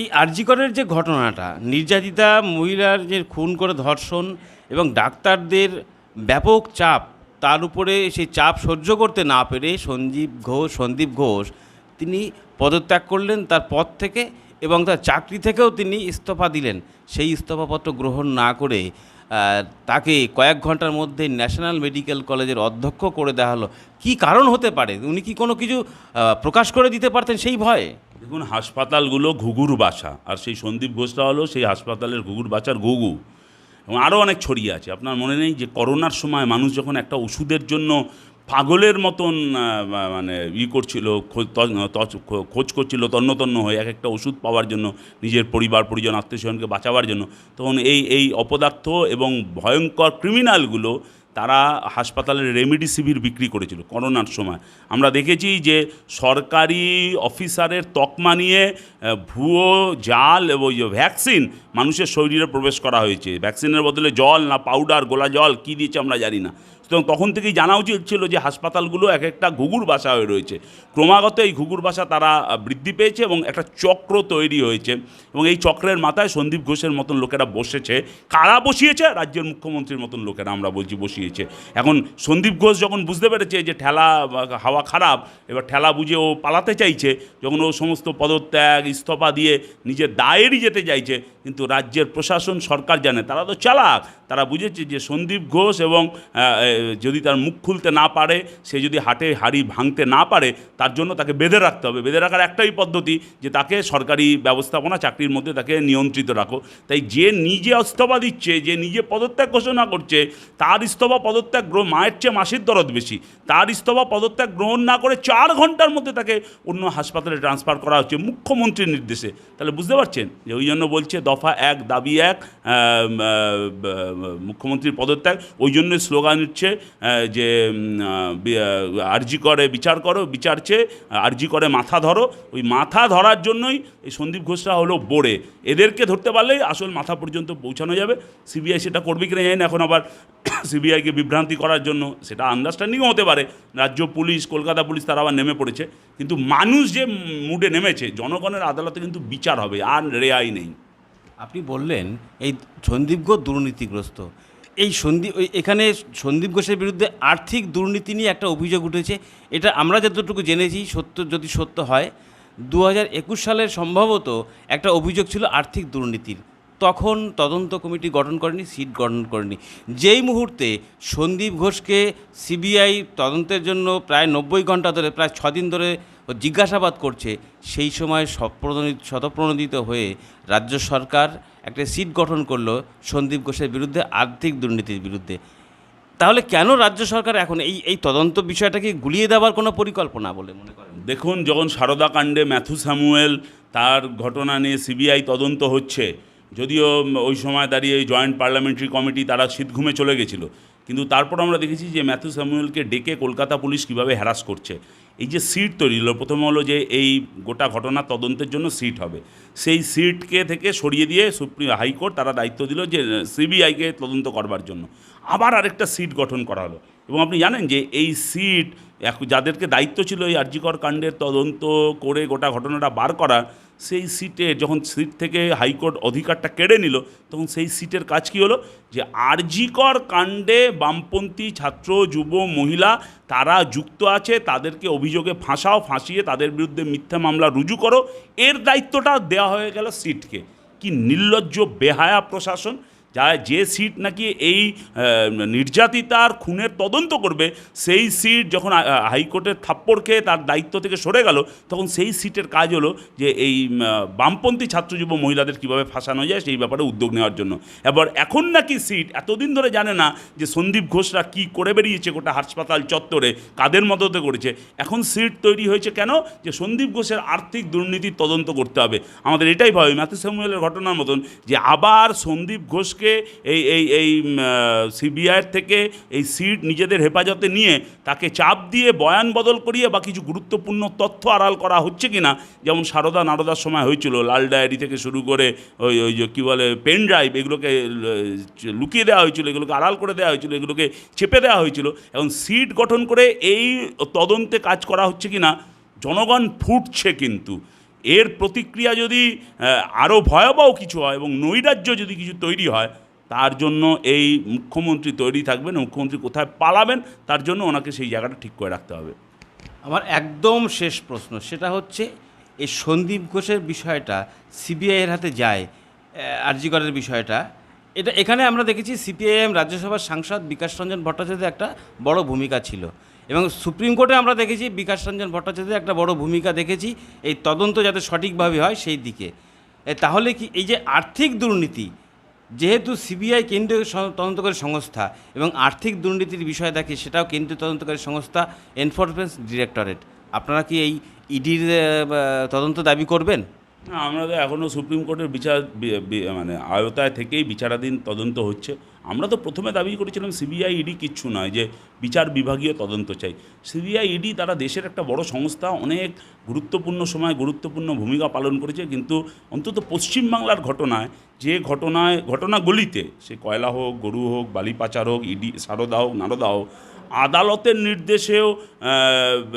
এই আরজিকরের যে ঘটনাটা, নির্যাতিতা, মহিলার যে খুন করে ধর্ষণ এবং ডাক্তারদের ব্যাপক চাপ, তার উপরে সেই চাপ সহ্য করতে না পেরে সঞ্জীব ঘোষ, সন্দীপ ঘোষ, তিনি পদত্যাগ করলেন তার পদ থেকে এবং তার চাকরি থেকেও তিনি ইস্তফা দিলেন। সেই ইস্তফাপত্র গ্রহণ না করে তাকে কয়েক ঘণ্টার মধ্যে ন্যাশনাল মেডিকেল কলেজের অধ্যক্ষ করে দেওয়া হলো। কী কারণ হতে পারে? উনি কি কোনো কিছু প্রকাশ করে দিতে পারতেন সেই ভয়ে? দেখুন, হাসপাতালগুলো ঘুঘুর বাসা আর সেই সন্দীপ ঘোষটা হলো সেই হাসপাতালের ঘুঘুর বাসার ঘুঘু। এবং আরও অনেক ছড়িয়ে আছে। আপনার মনে নেই যে করোনার সময় মানুষ যখন একটা ওষুধের জন্য পাগলের মতন মানে ই করছিল, খোঁজ করছিল, তন্ন তন্ন হয়ে এক একটা ওষুধ পাওয়ার জন্য, নিজের পরিবার, পরিজন আত্মীয়স্বজনকে বাঁচাবার জন্য, তখন এই এই অপদার্থ এবং ভয়ঙ্কর ক্রিমিনালগুলো তারা হাসপাতালের রেমিডি শিবির বিক্রি করেছিল করোনার সময়। আমরা দেখেছি যে সরকারি অফিসারের তকমা নিয়ে ভুয়ো জাল এবং ভ্যাকসিন মানুষের শরীরে প্রবেশ করা হয়েছে। ভ্যাকসিনের বদলে জল না পাউডার, গোলা জল, কী দিয়েছে আমরা জানি না। তখন থেকেই জানা উচিত ছিল যে হাসপাতালগুলো এক একটা ঘুঘুর বাসা হয়ে রয়েছে। ক্রমাগত এই ঘুঘুর বাসা তারা বৃদ্ধি পেয়েছে এবং একটা চক্র তৈরি হয়েছে এবং এই চক্রের মাথায় সন্দীপ ঘোষের মতন লোকেরা বসেছে। কারা বসিয়েছে? রাজ্যের মুখ্যমন্ত্রীর মতন লোকেরা আমরা বলছি বসিয়েছে। এখন সন্দীপ ঘোষ যখন বুঝতে পেরেছে যে ঠেলা হাওয়া খারাপ, এবার ঠেলা বুঝে ও পালাতে চাইছে, যখন ও সমস্ত পদত্যাগ, ইস্তফা দিয়ে নিজের দায়েরই যেতে চাইছে, কিন্তু রাজ্যের প্রশাসন, সরকার জানে, তারা তো চালাক। তারা বুঝেছে যে সন্দীপ ঘোষ এবং যদি তার মুখ খুলতে না পারে, সে যদি হাটে হাড়ি ভাঙতে না পারে, তার জন্য তাকে বেঁধে রাখতে হবে। বেঁধে রাখার একটাই পদ্ধতি যে তাকে সরকারি ব্যবস্থাপনা, চাকরির মধ্যে তাকে নিয়ন্ত্রিত রাখো। তাই যে নিজে ইস্তফা দিচ্ছে, যে নিজে পদত্যাগ ঘোষণা করছে, তার ইস্তফা পদত্যাগ গ্রহণ মায়ের চেয়ে মাসির দরদ বেশি। তার ইস্তফা পদত্যাগ গ্রহণ না করে চার ঘণ্টার মধ্যে তাকে অন্য হাসপাতালে ট্রান্সফার করা হচ্ছে মুখ্যমন্ত্রীর নির্দেশে। তাহলে বুঝতে পারছেন? যে ওই জন্য বলছে, দফা এক, দাবি এক মুখ্যমন্ত্রীর পদত্যাগ, ওই জন্য স্লোগান হচ্ছে আহ, যে আরজি করে বিচার করো বিচার চেয়ে আরজি করে মাথা ধরো। ওই মাথা ধরার জন্যই এই সন্দীপ ঘোষরা হলো বোড়ে। এদেরকে ধরতে পারলেই আসল মাথা পর্যন্ত পৌঁছানো যাবে। সিবিআই সেটা করবে কিনা জানি না এখন আবার সিবিআইকে বিভ্রান্তি করার জন্য সেটা আন্ডারস্ট্যান্ডিংও হতে পারে। রাজ্য পুলিশ কলকাতা পুলিশ তারা আবার নেমে পড়েছে। কিন্তু মানুষ যে মুডে নেমেছে জনগণের আদালতে কিন্তু বিচার হবে আর রেয়াই নেই। আপনি বললেন এই সন্দীপ ঘোষ দুর্নীতিগ্রস্ত। এই সন্দীপ এখানে সন্দীপ ঘোষের বিরুদ্ধে আর্থিক দুর্নীতি নিয়ে একটা অভিযোগ উঠেছে। এটা আমরা যতটুকু জেনেছি, সত্য, যদি সত্য হয় দু হাজার একুশ সালের সম্ভবত একটা অভিযোগ ছিল আর্থিক দুর্নীতির। তখন তদন্ত কমিটি গঠন করেনি, সিট গঠন করেনি। যেই মুহূর্তে সন্দীপ ঘোষকে সিবিআই তদন্তের জন্য প্রায় নব্বই ঘণ্টা ধরে, প্রায় ছদিন ধরে জিজ্ঞাসাবাদ করছে, সেই সময় সপ্রণোদিত শতপ্রণোদিত হয়ে রাজ্য সরকার একটা সিট গঠন করল সন্দীপ ঘোষের বিরুদ্ধে, আর্থিক দুর্নীতির বিরুদ্ধে। তাহলে কেন রাজ্য সরকার এখন এই এই তদন্ত বিষয়টাকে গুলিয়ে দেওয়ার কোনো পরিকল্পনা বলে মনে করেন? দেখুন, যখন সারদা কাণ্ডে ম্যাথু স্যামুয়েল তার ঘটনা নিয়ে সিবিআই তদন্ত হচ্ছে, যদিও ওই সময় দাঁড়িয়ে জয়েন্ট পার্লামেন্টারি কমিটি তারা শীত ঘুমে চলে গেছিল। কিন্তু তারপর আমরা দেখেছি যে ম্যাথু স্যামুয়েলকে ডেকে কলকাতা পুলিশ কীভাবে হ্যারাস করছে। এই যে সিট তৈরি হলো, প্রথম হলো যে এই গোটা ঘটনা তদন্তের জন্য সিট হবে। সেই সিটকে থেকে সরিয়ে দিয়ে সুপ্রিম হাইকোর্ট তারা দায়িত্ব দিল যে সিবিআইকে তদন্ত করবার জন্য। আবার আরেকটা সিট গঠন করা হলো। এবং আপনি জানেন যে এই সিট যাদেরকে দায়িত্ব ছিল এই আর্যিকর কাণ্ডের তদন্ত করে গোটা ঘটনাটা বার করা, সেই সিটে যখন সিট থেকে হাইকোর্ট অধিকারটা কেড়ে নিল, তখন সেই সিটের কাজ কী হলো? যে আরজিকর কাণ্ডে বামপন্থী ছাত্র, যুব, মহিলা তারা যুক্ত আছে, তাদেরকে অভিযোগে ফাঁসাও, ফাঁসিয়ে তাদের বিরুদ্ধে মিথ্যা মামলা রুজু করো। এর দায়িত্বটা দেওয়া হয়ে গেল সিটকে। কি নির্লজ্জ, বেহায়া প্রশাসন। যা যে সিট নাকি এই নির্যাতিতার খুনের তদন্ত করবে, সেই সিট যখন হাইকোর্টের থাপ্পড় খেয়ে তার দায়িত্ব থেকে সরে গেল, তখন সেই সিটের কাজ হলো যে এই বামপন্থী ছাত্র যুব মহিলাদের কীভাবে ফাঁসানো যায় সেই ব্যাপারে উদ্যোগ নেওয়ার জন্য। এবার এখন নাকি সিট, এতদিন ধরে জানে না যে সন্দীপ ঘোষরা কী করে বেরিয়েছে গোটা হাসপাতাল চত্বরে, কাদের মদতে করেছে। এখন সিট তৈরি হয়েছে কেন? যে সন্দীপ ঘোষের আর্থিক দুর্নীতির তদন্ত করতে হবে। আমাদের এটাই ভয় ম্যাথু স্যামুয়েলের ঘটনার মতন যে আবার সন্দীপ ঘোষকে এই এই এই সিবিআইয়ের থেকে এই সিট নিজেদের হেফাজতে নিয়ে তাকে চাপ দিয়ে বয়ান বদল করিয়ে বা কিছু গুরুত্বপূর্ণ তথ্য আড়াল করা হচ্ছে কি না যেমন সারদা নারদার সময় হয়েছিল, লাল ডায়েরি থেকে শুরু করে ওই ওই কী বলে, পেন ড্রাইভ, এগুলোকে লুকিয়ে দেওয়া হয়েছিল, এগুলোকে আড়াল করে দেওয়া হয়েছিল, এগুলোকে চেপে দেওয়া হয়েছিল। এবং সিট গঠন করে এই তদন্তে কাজ করা হচ্ছে কি না জনগণ ফুটছে কিন্তু। এর প্রতিক্রিয়া যদি আরও ভয়াবহ কিছু হয় এবং নৈরাজ্য যদি কিছু তৈরি হয়, তার জন্য এই মুখ্যমন্ত্রী তৈরি থাকবেন মুখ্যমন্ত্রী কোথায় পালাবেন, তার জন্য ওনাকে সেই জায়গাটা ঠিক করে রাখতে হবে। আমার একদম শেষ প্রশ্ন, সেটা হচ্ছে এই সন্দীপ ঘোষের বিষয়টা সিবিআইয়ের হাতে যায় আরজিকরের বিষয়টা, এটা এখানে আমরা দেখেছি সিপিআইএম রাজ্যসভার সাংসদ বিকাশ রঞ্জন ভট্টাচার্যের একটা বড় ভূমিকা ছিল। এবং সুপ্রিম কোর্টে আমরা দেখেছি বিকাশ রঞ্জন ভট্টাচার্যের একটা বড় ভূমিকা দেখেছি, এই তদন্ত যাতে সঠিকভাবে হয় সেই দিকে। তাহলে কি এই যে আর্থিক দুর্নীতি, যেহেতু সিবিআই কেন্দ্রীয় তদন্তকারী সংস্থা এবং আর্থিক দুর্নীতির বিষয় দেখে সেটাও কেন্দ্রীয় তদন্তকারী সংস্থা এনফোর্সমেন্ট ডিরেক্টরেট, আপনারা কি এই ইডির তদন্ত দাবি করবেন? না আমরা তো এখনও সুপ্রিম কোর্টের বিচার মানে আয়তায় থেকেই বিচারাধীন তদন্ত হচ্ছে। আমরা তো প্রথমে দাবি করেছিলাম সিবিআই ইডি কিচ্ছু নয়, যে বিচার বিভাগীয় তদন্ত চাই। সিবিআই ইডি তারা দেশের একটা বড় সংস্থা, অনেক গুরুত্বপূর্ণ সময় গুরুত্বপূর্ণ ভূমিকা পালন করেছে, কিন্তু অন্তত পশ্চিমবাংলার ঘটনায়, যে ঘটনায়, ঘটনাগুলিতে, সে কয়লা হোক, গরু হোক, বালি পাচার হোক, ইডি সারদা হোক, নারদা হোক আদালতের নির্দেশেও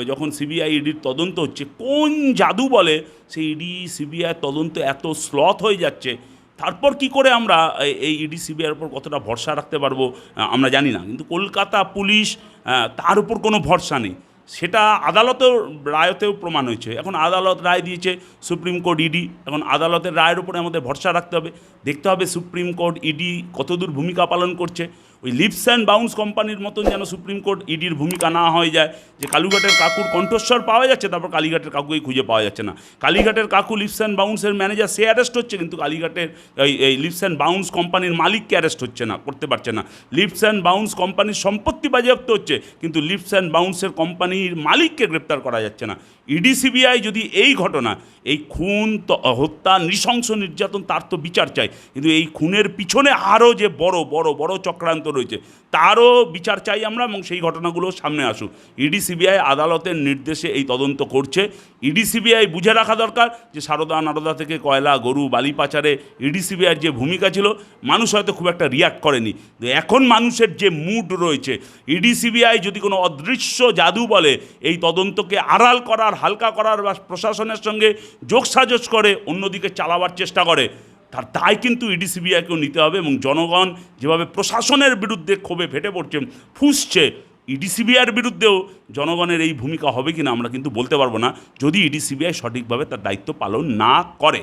যখন সিবিআই ইডির তদন্ত হচ্ছে, কোন জাদু বলে সেই ইডি, সিবিআই তদন্ত এত স্লথ হয়ে যাচ্ছে? তারপর কি করে আমরা এই- ইডি, সিবিআইয়ের উপর কতটা ভরসা রাখতে পারব আমরা জানি না। কিন্তু কলকাতা পুলিশ তার উপর কোনো ভরসা নেই। সেটা আদালতের রায়তেও প্রমাণ হয়েছে। এখন আদালত রায় দিয়েছে সুপ্রিম কোর্ট ইডি। এখন আদালতের রায়ের উপরে আমাদের ভরসা রাখতে হবে। দেখতে হবে সুপ্রিম কোর্ট ইডি কতদূর ভূমিকা পালন করছে। ওই লিপস অ্যান্ড বাউন্স কোম্পানির মতন যেন সুপ্রিম কোর্ট ইডির ভূমিকা না হয়ে যায়, যে কালীঘাটের কাকুর কণ্ঠস্বর পাওয়া যাচ্ছে, তারপর কালীঘাটের কাকুই খুঁজে পাওয়া যাচ্ছে না। কালীঘাটের কাকু লিপস অ্যান্ড বাউন্সের ম্যানেজার, সে অ্যারেস্ট হচ্ছে, কিন্তু কালীঘাটের এই এই লিপস অ্যান্ড বাউন্স কোম্পানির মালিককে অ্যারেস্ট হচ্ছে না, করতে পারছে না। লিপস অ্যান্ড বাউন্স কোম্পানির সম্পত্তি বাজেয়াপ্ত হচ্ছে, কিন্তু লিপস অ্যান্ড বাউন্সের কোম্পানির মালিককে গ্রেপ্তার করা যাচ্ছে না। ইডি, সিবিআই যদি এই ঘটনা, এই খুন হত্যা, নৃশংস নির্যাতন, তার তো বিচার চাই, কিন্তু এই খুনের পিছনে আরও যে বড় বড় বড় চক্রান্ত রয়েছে। তারও বিচার চাই আমরা এবং সেই ঘটনাগুলো সামনে আসুক। ইডি, সিবিআই আদালতের নির্দেশে এই তদন্ত করছে। ইডি, সিবিআই বুঝে রাখা দরকার যে সারদা নারদা থেকে কয়লা, গরু, বালি পাচারে ইডি, সিবিআইয়ের যে ভূমিকা ছিল, মানুষ হয়তো খুব একটা রিয়াক্ট করেনি। এখন মানুষের যে মুড রয়েছে, ইডি, সিবিআই যদি কোনো অদৃশ্য জাদু বলে, এই তদন্তকে আড়াল করার, হালকা করার বা প্রশাসনের সঙ্গে যোগসাজশ করে, অন্যদিকে চালাবার চেষ্টা করে তার দায় কিন্তু ইডিসিবিআইকেও নিতে হবে এবং জনগণ যেভাবে প্রশাসনের বিরুদ্ধে ক্ষোভে ফেটে পড়ছে, ফুসছে ইডিসিবিআইয়ের বিরুদ্ধেও জনগণের এই ভূমিকা হবে কিনা আমরা কিন্তু বলতে পারব না। যদি ইডি সিবিআই সঠিকভাবে তার দায়িত্ব পালন না করে